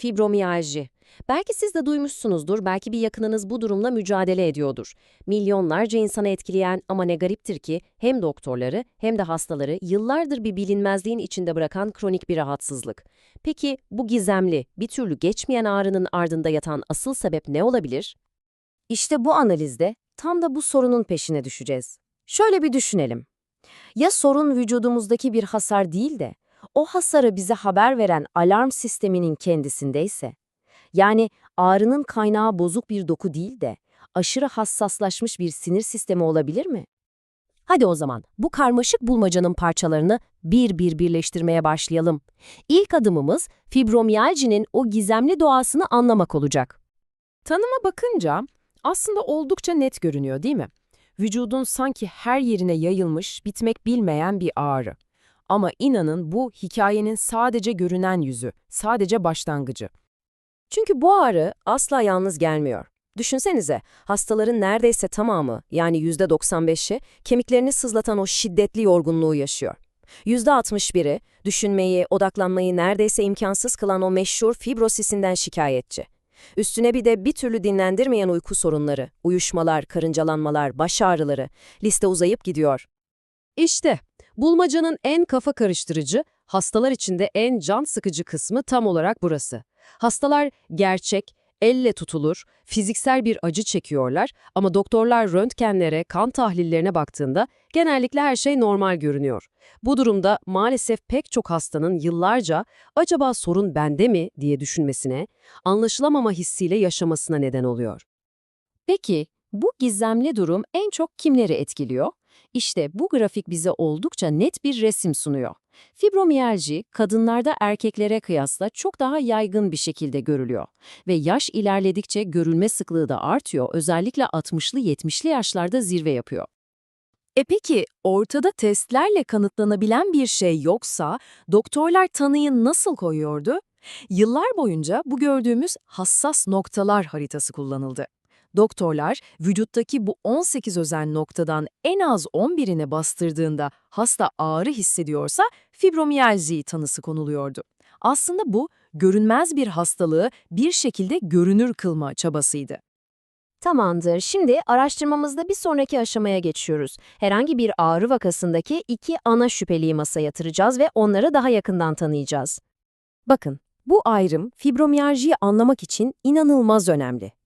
Fibromiyalji. Belki siz de duymuşsunuzdur, belki bir yakınınız bu durumla mücadele ediyordur. Milyonlarca insanı etkileyen ama ne gariptir ki hem doktorları hem de hastaları yıllardır bir bilinmezliğin içinde bırakan kronik bir rahatsızlık. Peki bu gizemli, bir türlü geçmeyen ağrının ardında yatan asıl sebep ne olabilir? İşte bu analizde tam da bu sorunun peşine düşeceğiz. Şöyle bir düşünelim. Ya sorun vücudumuzdaki bir hasar değil de, o hasarı bize haber veren alarm sisteminin kendisindeyse, yani ağrının kaynağı bozuk bir doku değil de aşırı hassaslaşmış bir sinir sistemi olabilir mi? Hadi o zaman bu karmaşık bulmacanın parçalarını bir bir birleştirmeye başlayalım. İlk adımımız fibromiyalcinin o gizemli doğasını anlamak olacak. Tanıma bakınca aslında oldukça net görünüyor değil mi? Vücudun sanki her yerine yayılmış, bitmek bilmeyen bir ağrı. Ama inanın bu hikayenin sadece görünen yüzü, sadece başlangıcı. Çünkü bu ağrı asla yalnız gelmiyor. Düşünsenize, hastaların neredeyse tamamı yani %95'i kemiklerini sızlatan o şiddetli yorgunluğu yaşıyor. %61'i düşünmeyi, odaklanmayı neredeyse imkansız kılan o meşhur fibrosisinden şikayetçi. Üstüne bir de bir türlü dinlendirmeyen uyku sorunları, uyuşmalar, karıncalanmalar, baş ağrıları, liste uzayıp gidiyor. İşte, bulmacanın en kafa karıştırıcı, hastalar için de en can sıkıcı kısmı tam olarak burası. Hastalar gerçek, elle tutulur, fiziksel bir acı çekiyorlar ama doktorlar röntgenlere, kan tahlillerine baktığında genellikle her şey normal görünüyor. Bu durumda maalesef pek çok hastanın yıllarca acaba sorun bende mi diye düşünmesine, anlaşılamama hissiyle yaşamasına neden oluyor. Peki bu gizemli durum en çok kimleri etkiliyor? İşte bu grafik bize oldukça net bir resim sunuyor. Fibromiyalji, kadınlarda erkeklere kıyasla çok daha yaygın bir şekilde görülüyor. Ve yaş ilerledikçe görülme sıklığı da artıyor, özellikle 60'lı 70'li yaşlarda zirve yapıyor. E peki ortada testlerle kanıtlanabilen bir şey yoksa doktorlar tanıyı nasıl koyuyordu? Yıllar boyunca bu gördüğümüz hassas noktalar haritası kullanıldı. Doktorlar vücuttaki bu 18 özel noktadan en az 11'ine bastırdığında hasta ağrı hissediyorsa fibromiyalji tanısı konuluyordu. Aslında bu görünmez bir hastalığı bir şekilde görünür kılma çabasıydı. Tamamdır. Şimdi araştırmamızda bir sonraki aşamaya geçiyoruz. Herhangi bir ağrı vakasındaki iki ana şüpheliyi masaya yatıracağız ve onları daha yakından tanıyacağız. Bakın, bu ayrım fibromiyaljiyi anlamak için inanılmaz önemli.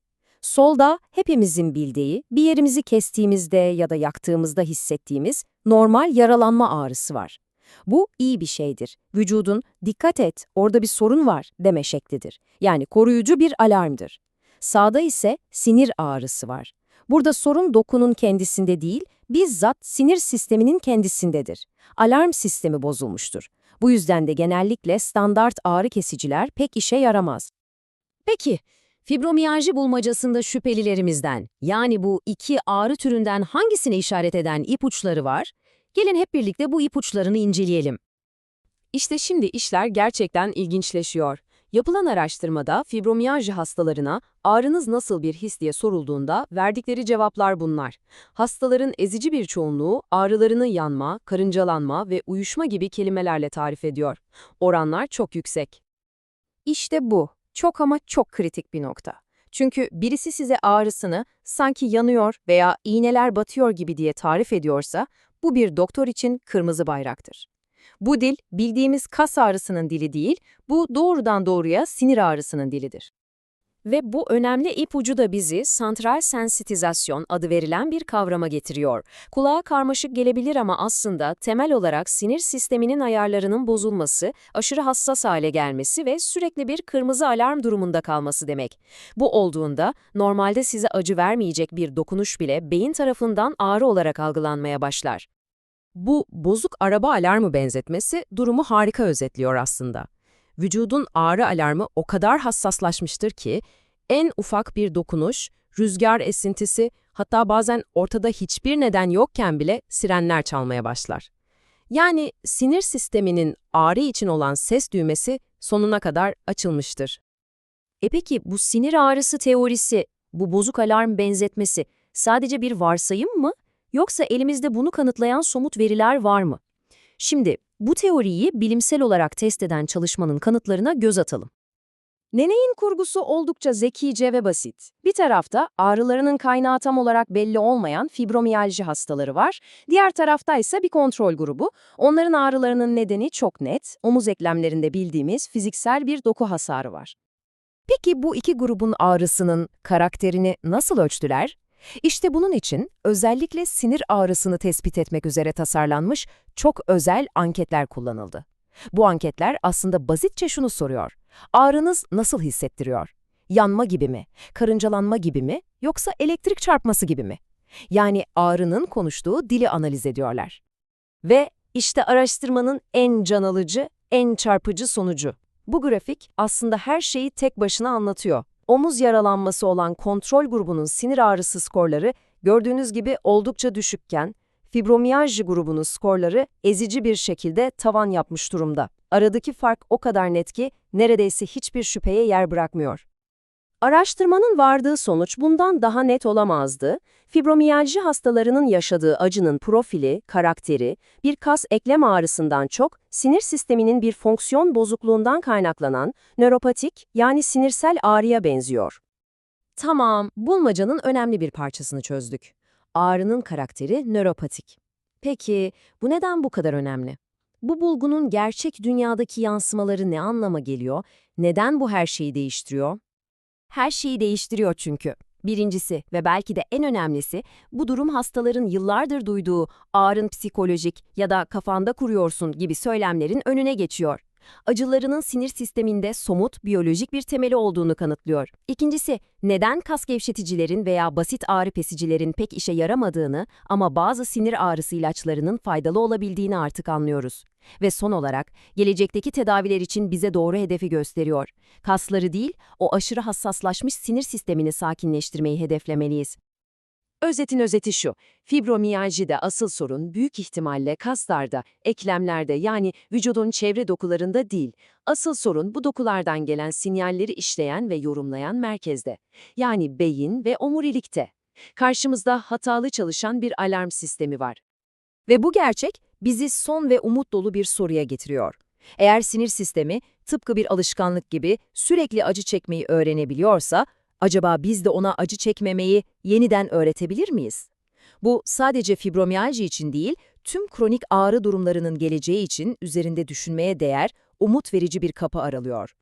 Solda hepimizin bildiği, bir yerimizi kestiğimizde ya da yaktığımızda hissettiğimiz normal yaralanma ağrısı var. Bu iyi bir şeydir. Vücudun dikkat et, orada bir sorun var deme şeklidir. Yani koruyucu bir alarmdır. Sağda ise sinir ağrısı var. Burada sorun dokunun kendisinde değil, bizzat sinir sisteminin kendisindedir. Alarm sistemi bozulmuştur. Bu yüzden de genellikle standart ağrı kesiciler pek işe yaramaz. Peki, fibromiyalji bulmacasında şüphelilerimizden, yani bu iki ağrı türünden hangisine işaret eden ipuçları var? Gelin hep birlikte bu ipuçlarını inceleyelim. İşte şimdi işler gerçekten ilginçleşiyor. Yapılan araştırmada fibromiyalji hastalarına ağrınız nasıl bir his diye sorulduğunda verdikleri cevaplar bunlar. Hastaların ezici bir çoğunluğu ağrılarını yanma, karıncalanma ve uyuşma gibi kelimelerle tarif ediyor. Oranlar çok yüksek. İşte bu. Çok ama çok kritik bir nokta. Çünkü birisi size ağrısını sanki yanıyor veya iğneler batıyor gibi diye tarif ediyorsa, bu bir doktor için kırmızı bayraktır. Bu dil bildiğimiz kas ağrısının dili değil, bu doğrudan doğruya sinir ağrısının dilidir. Ve bu önemli ipucu da bizi santral sensitizasyon adı verilen bir kavrama getiriyor. Kulağa karmaşık gelebilir ama aslında temel olarak sinir sisteminin ayarlarının bozulması, aşırı hassas hale gelmesi ve sürekli bir kırmızı alarm durumunda kalması demek. Bu olduğunda normalde size acı vermeyecek bir dokunuş bile beyin tarafından ağrı olarak algılanmaya başlar. Bu bozuk araba alarmı benzetmesi durumu harika özetliyor aslında. Vücudun ağrı alarmı o kadar hassaslaşmıştır ki en ufak bir dokunuş, rüzgar esintisi, hatta bazen ortada hiçbir neden yokken bile sirenler çalmaya başlar. Yani sinir sisteminin ağrı için olan ses düğmesi sonuna kadar açılmıştır. E peki bu sinir ağrısı teorisi, bu bozuk alarm benzetmesi sadece bir varsayım mı? Yoksa elimizde bunu kanıtlayan somut veriler var mı? Şimdi bu teoriyi bilimsel olarak test eden çalışmanın kanıtlarına göz atalım. Neney'in kurgusu oldukça zekice ve basit. Bir tarafta ağrılarının kaynağı tam olarak belli olmayan fibromiyalji hastaları var. Diğer tarafta ise bir kontrol grubu. Onların ağrılarının nedeni çok net. Omuz eklemlerinde bildiğimiz fiziksel bir doku hasarı var. Peki bu iki grubun ağrısının karakterini nasıl ölçtüler? İşte bunun için özellikle sinir ağrısını tespit etmek üzere tasarlanmış çok özel anketler kullanıldı. Bu anketler aslında basitçe şunu soruyor. Ağrınız nasıl hissettiriyor? Yanma gibi mi? Karıncalanma gibi mi? Yoksa elektrik çarpması gibi mi? Yani ağrının konuştuğu dili analiz ediyorlar. Ve işte araştırmanın en can alıcı, en çarpıcı sonucu. Bu grafik aslında her şeyi tek başına anlatıyor. Omuz yaralanması olan kontrol grubunun sinir ağrısı skorları gördüğünüz gibi oldukça düşükken, fibromiyalji grubunun skorları ezici bir şekilde tavan yapmış durumda. Aradaki fark o kadar net ki neredeyse hiçbir şüpheye yer bırakmıyor. Araştırmanın vardığı sonuç bundan daha net olamazdı. Fibromiyalji hastalarının yaşadığı acının profili, karakteri, bir kas eklem ağrısından çok, sinir sisteminin bir fonksiyon bozukluğundan kaynaklanan nöropatik yani sinirsel ağrıya benziyor. Tamam, bulmacanın önemli bir parçasını çözdük. Ağrının karakteri nöropatik. Peki, bu neden bu kadar önemli? Bu bulgunun gerçek dünyadaki yansımaları ne anlama geliyor? Neden bu her şeyi değiştiriyor? Her şeyi değiştiriyor çünkü. Birincisi ve belki de en önemlisi bu durum hastaların yıllardır duyduğu ağrın psikolojik ya da kafanda kuruyorsun gibi söylemlerin önüne geçiyor. Acılarının sinir sisteminde somut, biyolojik bir temeli olduğunu kanıtlıyor. İkincisi, neden kas gevşeticilerin veya basit ağrı pesicilerin pek işe yaramadığını ama bazı sinir ağrısı ilaçlarının faydalı olabildiğini artık anlıyoruz. Ve son olarak, gelecekteki tedaviler için bize doğru hedefi gösteriyor. Kasları değil, o aşırı hassaslaşmış sinir sistemini sakinleştirmeyi hedeflemeliyiz. Özetin özeti şu, fibromiyaljide asıl sorun büyük ihtimalle kaslarda, eklemlerde yani vücudun çevre dokularında değil. Asıl sorun bu dokulardan gelen sinyalleri işleyen ve yorumlayan merkezde. Yani beyin ve omurilikte. Karşımızda hatalı çalışan bir alarm sistemi var. Ve bu gerçek bizi son ve umut dolu bir soruya getiriyor. Eğer sinir sistemi tıpkı bir alışkanlık gibi sürekli acı çekmeyi öğrenebiliyorsa, acaba biz de ona acı çekmemeyi yeniden öğretebilir miyiz? Bu sadece fibromiyalji için değil, tüm kronik ağrı durumlarının geleceği için üzerinde düşünmeye değer, umut verici bir kapı aralıyor.